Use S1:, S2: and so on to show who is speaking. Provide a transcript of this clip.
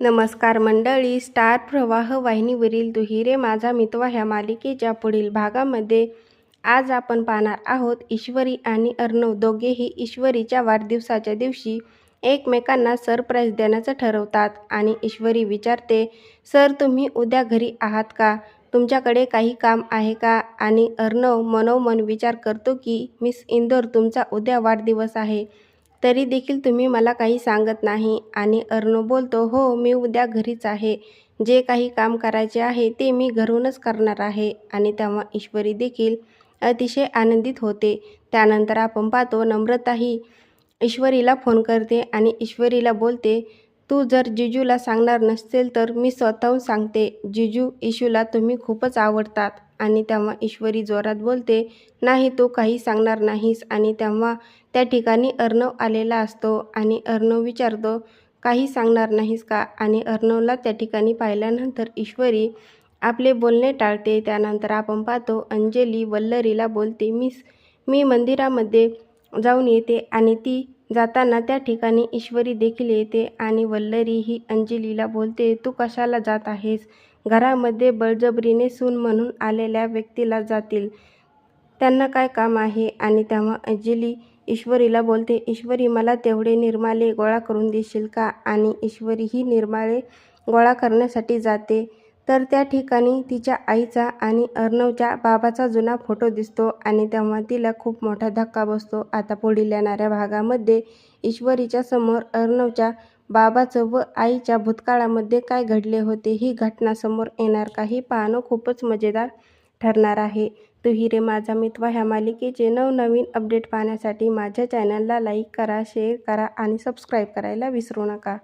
S1: नमस्कार मंडळी स्टार प्रवाह वाहिनीवरील दुहिरे माझा मितवा ह्या मालिकेच्या पुढील भागामध्ये. आज आपण पाहणार आहोत ईश्वरी आणि अर्णव दोघेही ईश्वरीच्या वाढदिवसाच्या दिवशी एकमेकांना सरप्राईज देण्याचं ठरवतात आणि ईश्वरी विचारते सर तुम्ही उद्या घरी आहात का? तुमच्याकडे काही काम आहे का? आणि अर्णव मनोमन विचार करतो की मिस इंदोर तुमचा उद्या वाढदिवस आहे. तरी देखील तुम्ही मला काही सांगत नाही. आणि अर्णव बोलतो हो मी उद्या घरीच आहे. जे काही काम करायचे आहे ते मी घरूनच करणार आहे. आणि तेव्हा ईश्वरी देखील अतिशय आनंदित होते. त्यानंतर आपण पाहतो नम्रताही ईश्वरीला फोन करते आणि ईश्वरीला बोलते तू जर जिजूला सांगणार नसेल तर मी स्वतःहून सांगते जिजू इशूला तुम्ही खूपच आवडतात. आणि तेव्हा ईश्वरी जोरात बोलते नाही तू काही सांगणार नाहीस. आणि तेव्हा त्या ठिकाणी अर्णव आलेला असतो आणि अर्णव विचारतो काही सांगणार नाहीस का? आणि अर्णवला त्या ठिकाणी पाहिल्यानंतर ईश्वरी आपले बोलणे टाळते त्यानंतर आपण पाहतो. अंजली वल्लरीला बोलते मिस मी मंदिरामध्ये जाऊन येते. आणि ती जाताना त्या ठिकाणी ईश्वरी देखील येते आणि वल्लरी ही अंजलीला बोलते तू कशाला जात आहेस? घरामध्ये बळजबरीने सून म्हणून आलेल्या व्यक्तीला जातील. त्यांना काय काम आहे? आणि तेव्हा अंजली ईश्वरीला बोलते ईश्वरी मला तेवढे निर्माले गोळा करून देशील का? आणि ईश्वरी ही निर्माळे गोळा करण्यासाठी जाते. तर त्या ठिकाणी तिच्या आईचा आणि अर्णवच्या बाबाचा जुना फोटो दिसतो आणि तेव्हा तिला खूप मोठा धक्का बसतो. आता पुढील येणाऱ्या भागामध्ये ईश्वरीच्या समोर अर्णवच्या बाबाचं व आईच्या भूतकाळामध्ये काय घडले होते ही घटना समोर येणार हे पाहणं खूपच मजेदार ठरणार आहे. तू हिरे माझा मितवा ह्या मालिकेचे नवनवीन अपडेट पाहण्यासाठी माझ्या चॅनलला लाईक करा शेअर करा आणि सबस्क्राईब करायला विसरू नका.